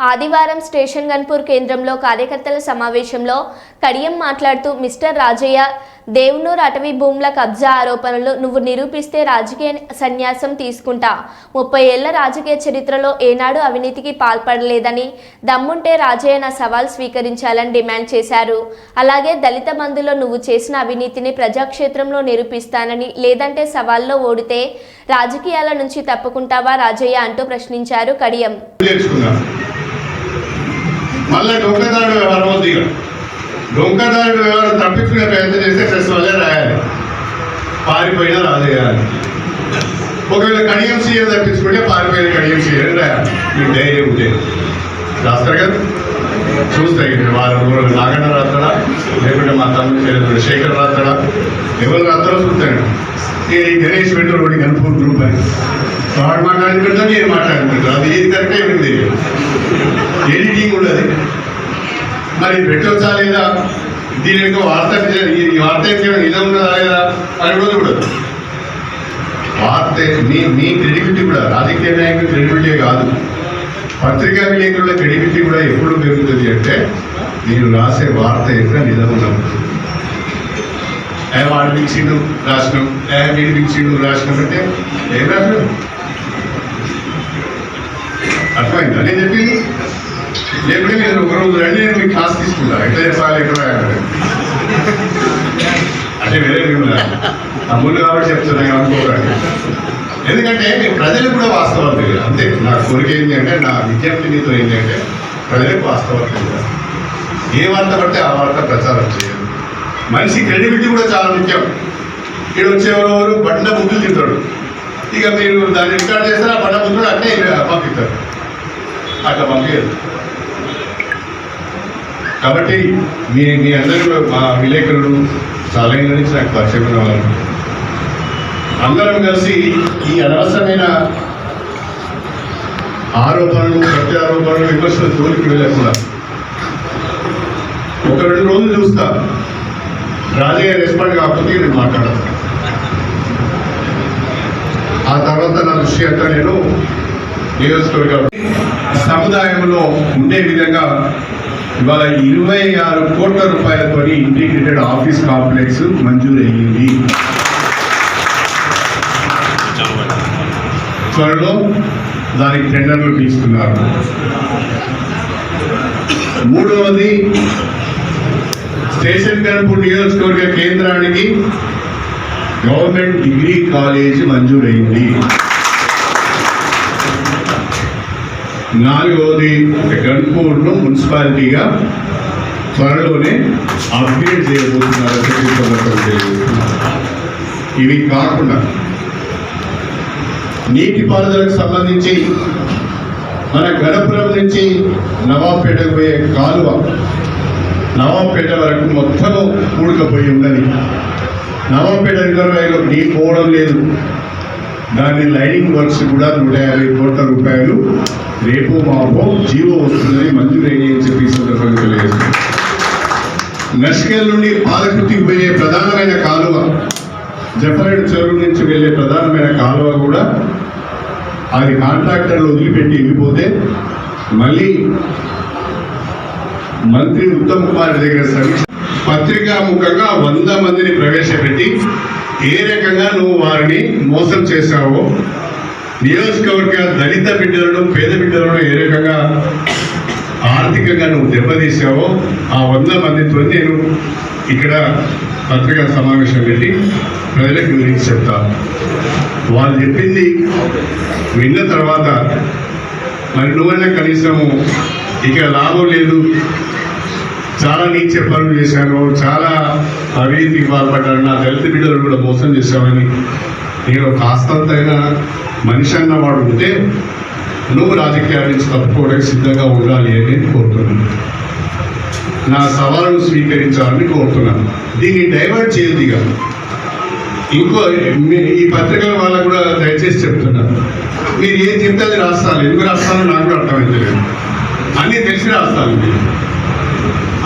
ఆదివారం స్టేషన్ గన్పూర్ కేంద్రంలో కార్యకర్తల సమావేశంలో కడియం మాట్లాడుతూ మిస్టర్ రాజయ్య దేవునూరు అటవీ భూముల కబ్జా ఆరోపణలు నువ్వు నిరూపిస్తే రాజకీయ సన్యాసం తీసుకుంటా. ముప్పై ఏళ్ళ రాజకీయ చరిత్రలో ఏనాడు అవినీతికి పాల్పడలేదని దమ్ముంటే రాజయ్య నా సవాల్ స్వీకరించాలని డిమాండ్ చేశారు. అలాగే దళిత మందులో నువ్వు చేసిన అవినీతిని ప్రజాక్షేత్రంలో నిరూపిస్తానని లేదంటే సవాల్లో ఓడితే రాజకీయాల నుంచి తప్పుకుంటావా రాజయ్య? అంటూ ప్రశ్నించారు కడియం. మళ్ళా డొంకదారుడు వ్యవహారం ఉంది ఇక డొంకదారుడు వ్యవహారం తప్పించుకునే ప్రయత్నం చేస్తే ప్రెస్ వల్లే రాయాలి పారిపోయినా రాజేయాలి ఒకవేళ కడియం సీఎం తప్పించుకుంటే పారిపోయిన కడియం సీఎం రాయాలి మీకు ధైర్యం ఉంటే రాస్తారు కదా చూస్తాయి ఇక్కడ వారం రోజులు నాగన్న రాస్తాడా లేకుంటే మా తమ్ముడు చెల్లెలు శేఖర్ రాస్తాడా ఎవరు రాస్తారో చూస్తాను ఈ గణేష్ పెట్టు రోడ్డు కనుపూర్ గ్రూప్ అని వాడు మాట్లాడుకుంటా నేను మాట్లాడుకుంటా అది ఏది కరెక్టే మరి పెట్టొచ్చా లేదా? దీని యొక్క వార్త ఈ వార్త నిజం ఉన్నదా లేదా అని కూడా చూడదు వార్త మీ మీ క్రెడిబిలిటీ కూడా రాజకీయ నాయకుల క్రెడిబిలిటీ కాదు. పత్రికా విలేకరుల క్రెడిబిలిటీ కూడా ఎప్పుడు పెరుగుతుంది అంటే మీరు రాసే వార్త యొక్క నిజం ఉన్నప్పుడు ఏ వాడు పిలిచిండు? రాసినాం. ఏ వీడు పిలిచిండు? రాసినాం అంటే ఏం రాసినాం? అర్థమైందా? నేను చెప్పింది? లేకుంటే మీరు ఒక రోజు రండి నేను మీకు క్లాస్ తీసుకుంటా. ఎట్లా చెప్పాలి ఎక్కడ అంటే వేరే మిమ్మల్ని తమ్ముళ్ళు కాబట్టి చెప్తున్నాను అనుకోకండి. ఎందుకంటే మీ ప్రజలు కూడా వాస్తవాలు తెలియదు అంతే. నా కోరిక ఏంటి అంటే నా విజ్ఞప్తి మీతో ఏంటి ప్రజలకు వాస్తవాలు తెలియదు ఏ వార్త పడితే ఆ వార్త ప్రచారం చేయాలి. మనిషి క్రెడిబిలిటీ కూడా చాలా ముఖ్యం. ఇక్కడ వచ్చేవారు బండ బుద్ధులు తింటాడు. ఇక మీరు దాన్ని రికార్డ్ చేస్తే ఆ బండ బుద్ధుడు అంటే పంపిస్తారు. అట్లా పంపించారు కాబట్టి మీ మీ అందరూ మా విలేకరులు చాలా నుంచి నాకు పరిచయం వాళ్ళు. అందరం కలిసి ఈ అనవసరమైన ఆరోపణలు ప్రత్యారోపణలు విమర్శలు తోలికి వెళ్ళకుండా ఒక రెండు రోజులు చూస్తా. రాజయ్య రెస్పాండ్ కాకపోతే నేను మాట్లాడతాను ఆ తర్వాత నా దృష్టి అంతా నేను నియోజకవర్గ సముదాయంలో ఉండే విధంగా ఇవాళ ఇరవై ఆరు కోట్ల రూపాయలతో ఇంటిగ్రేటెడ్ ఆఫీస్ కాంప్లెక్స్ మంజూరు అయ్యింది. త్వరలో దానికి టెండర్లు తీసుకున్నారు. మూడవది స్టేషన్ కనుపూర్ నియోజకవర్గ కేంద్రానికి గవర్నమెంట్ డిగ్రీ కాలేజీ మంజూరైంది నాలుగవది గన్పూర్ను మున్సిపాలిటీగా త్వరలోనే అప్గ్రేడ్ చేయబోతున్నారు ఇవి కాకుండా నీటిపారుదలకు సంబంధించి మన గణపురం నుంచి నవాబ్పేటకు పోయే కాలువ నవాబ్పేట వరకు మొత్తము కూడుకపోయి ఉన్నది. నవాబ్పేట రిజర్వాయర్లో నీరు పోవడం లేదు. దాని లైనింగ్ వర్క్స్ కూడా నూట యాభై కోట్ల రేపు మాపో జీవో వస్తుందని మంజూరైన అని చెప్పి సందర్భంగా తెలియజేస్తుంది నష్కెల్ నుండి పాలకృతికి పోయే ప్రధానమైన కాలువ జఫరేడ్ చెరువు నుంచి వెళ్ళే ప్రధానమైన కాలువ కూడా అది కాంట్రాక్టర్లు వదిలిపెట్టి వెళ్ళిపోతే మళ్ళీ మంత్రి ఉత్తమ్ కుమార్ దగ్గర సమీక్ష పత్రికాముఖంగా వంద మందిని ప్రవేశపెట్టి ఏ రకంగా నువ్వు వారిని మోసం చేశావో నియోజకవర్గ దళిత బిడ్డలను పేద బిడ్డలను ఏ రకంగా ఆర్థికంగా నువ్వు దెబ్బతీసావో ఆ వంద మందితో నేను ఇక్కడ పత్రికా సమావేశం పెట్టి ప్రజలకు గురించి చెప్తా. వాళ్ళు చెప్పింది విన్న తర్వాత మరి నువ్వైనా కనీసము ఇక లాభం లేదు. చాలా నీచ పనులు చేశాను చాలా అవినీతికి పాల్పడ్డాను నా దళిత బిడ్డలు కూడా మోసం చేశామని నేను కాస్తంతైనా మనిషి అన్నవాడు ఉంటే నువ్వు రాజకీయాల నుంచి తప్పుకోవడానికి సిద్ధంగా ఉండాలి అని నేను కోరుతున్నాను. నా సవాలును స్వీకరించాలని కోరుతున్నాను. దీన్ని డైవర్ట్ చేయదు ఇక. ఇంకో మీ- ఈ పత్రికల వాళ్ళకు కూడా దయచేసి చెప్తున్నాను మీరు ఏం చెప్తే అది రాస్తాను. ఎందుకు రాస్తానో నాకు కూడా అర్థమైతే అన్నీ తెలిసి రాస్తాను మీరు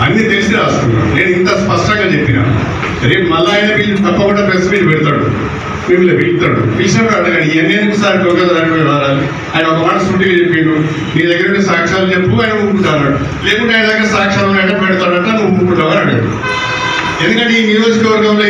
అన్నీ తెలిసి రాస్తున్నాను. నేను ఇంత స్పష్టంగా చెప్పిన. రేపు మళ్ళీ ఆయన వీళ్ళు తప్పకుండా ప్రెస్ మీట్ పెడతాడు. మిమ్మల్ని పిలుతాడు పిలిచినప్పుడు అడగండి ఇవన్నీ ఎందుకు సార్ గోగద వారాలి. ఆయన ఒక మాట సూటిగా చెప్పిండు. నీ దగ్గర ఉండే సాక్ష్యాలు చెప్పు ఆయన ఊపుకుంటాడు లేకుంటే ఆయన దగ్గర సాక్ష్యాలు ఉన్నాయంటే పెడతాడంట నువ్వు ఊపుకుంటావు అని అడిగాడు. ఎందుకంటే ఈ నియోజకవర్గంలో